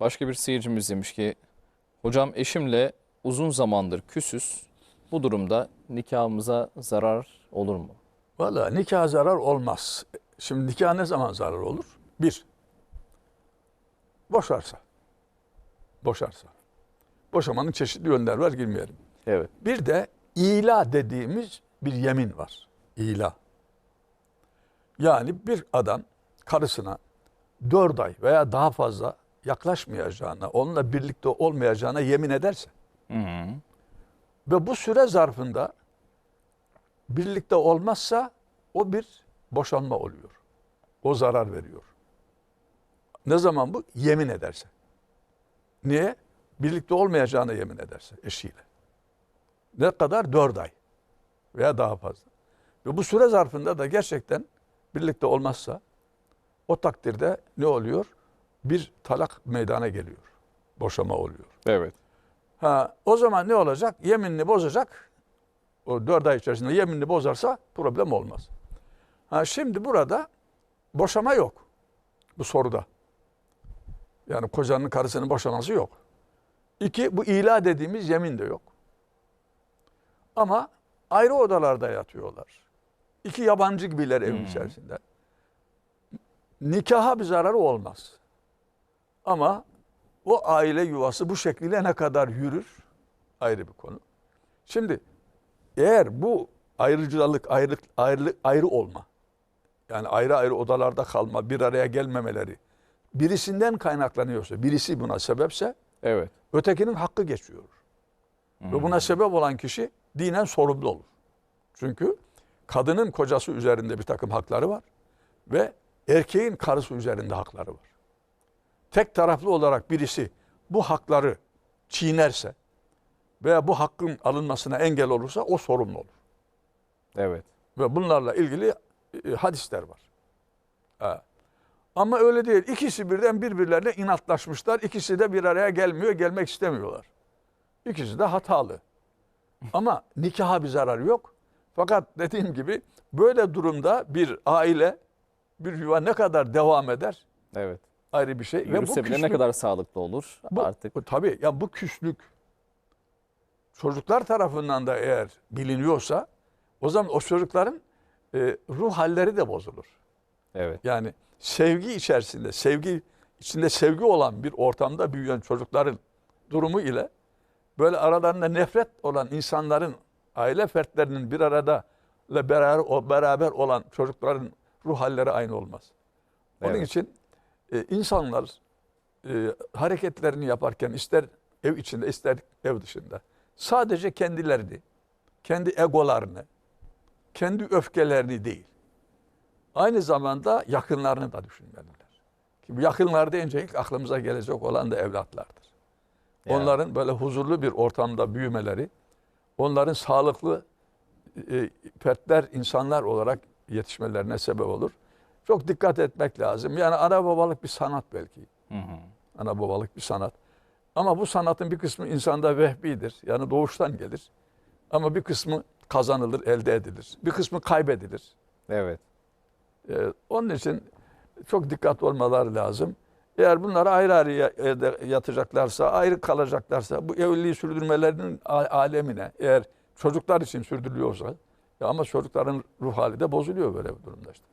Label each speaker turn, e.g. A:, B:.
A: Başka bir seyircimiz demiş ki hocam eşimle uzun zamandır küsüz. Bu durumda nikahımıza zarar olur mu?
B: Valla nikah zarar olmaz. Şimdi nikah ne zaman zarar olur? Bir, boşarsa. Boşarsa. Boşamanın çeşitli yönleri var girmeyelim.
A: Evet.
B: Bir de ila dediğimiz bir yemin var. İla. Yani bir adam karısına dört ay veya daha fazla yaklaşmayacağına, onunla birlikte olmayacağına yemin ederse
A: Hı hı.
B: ve bu süre zarfında birlikte olmazsa o bir boşanma oluyor. O zarar veriyor. Ne zaman bu? Yemin ederse. Niye? Birlikte olmayacağına yemin ederse eşiyle. Ne kadar? Dört ay veya daha fazla. Ve bu süre zarfında da gerçekten birlikte olmazsa o takdirde ne oluyor? Bir talak meydana geliyor. Boşama oluyor.
A: Evet.
B: Ha, o zaman ne olacak? Yeminini bozacak. O dört ay içerisinde yeminini bozarsa problem olmaz. Ha, şimdi burada boşama yok. Bu soruda. Yani kocanın karısının boşaması yok. İki, bu ila dediğimiz yemin de yok. Ama ayrı odalarda yatıyorlar. İki yabancı gibiler evin içerisinde. Nikaha bir zararı olmaz. Ama o aile yuvası bu şekilde ne kadar yürür ayrı bir konu. Şimdi eğer bu ayrıcılık, ayrılık, ayrılık, ayrı olma, yani ayrı ayrı odalarda kalma, bir araya gelmemeleri birisinden kaynaklanıyorsa, birisi buna sebepse
A: Evet.
B: ötekinin hakkı geçiyor. Ve buna sebep olan kişi dinen sorumlu olur. Çünkü kadının kocası üzerinde bir takım hakları var ve erkeğin karısı üzerinde hakları var. Tek taraflı olarak birisi bu hakları çiğnerse veya bu hakkın alınmasına engel olursa o sorumlu olur.
A: Evet.
B: Ve bunlarla ilgili e, hadisler var. Ama öyle değil. İkisi birden birbirlerine inatlaşmışlar. İkisi de bir araya gelmiyor, gelmek istemiyorlar. İkisi de hatalı. Ama nikaha bir zararı yok. Fakat dediğim gibi böyle durumda bir aile, bir yuva ne kadar devam eder
A: Evet.
B: Ayrı bir şey.
A: Yürüse bile ne
B: küslük-
A: kadar sağlıklı olur
B: bu,
A: artık.
B: bu tabii ya bu küslük çocuklar tarafından da eğer biliniyorsa o zaman o çocukların e, ruh halleri de bozulur.
A: Evet.
B: Yani sevgi içerisinde, sevgi içinde sevgi olan bir ortamda büyüyen çocukların durumu ile böyle aralarında nefret olan insanların, aile fertlerinin bir arada ile beraber, beraber olan çocukların ruh halleri aynı olmaz. Onun
A: Evet.
B: için e, insanlar e, hareketlerini yaparken ister ev içinde ister ev dışında sadece kendilerini, kendi egolarını, kendi öfkelerini değil, aynı zamanda yakınlarını da düşünmeliler. Ki bu yakınlar deyince ilk aklımıza gelecek olan da evlatlardır.
A: Ya.
B: Onların böyle huzurlu bir ortamda büyümeleri, onların sağlıklı e, fertler, insanlar olarak yetişmelerine sebep olur. Çok dikkat etmek lazım. Yani ana babalık bir sanat belki.
A: Hı hı.
B: Ana babalık bir sanat. Ama bu sanatın bir kısmı insanda vehbidir. Yani doğuştan gelir. Ama bir kısmı kazanılır, elde edilir. Bir kısmı kaybedilir.
A: Evet.
B: Ee, onun için çok dikkatli olmaları lazım. Eğer bunları ayrı ayrı yatacaklarsa, ayrı kalacaklarsa bu evliliği sürdürmelerinin alemine eğer çocuklar için sürdürülüyorsa ya ama çocukların ruh hali de bozuluyor böyle bir durumda işte.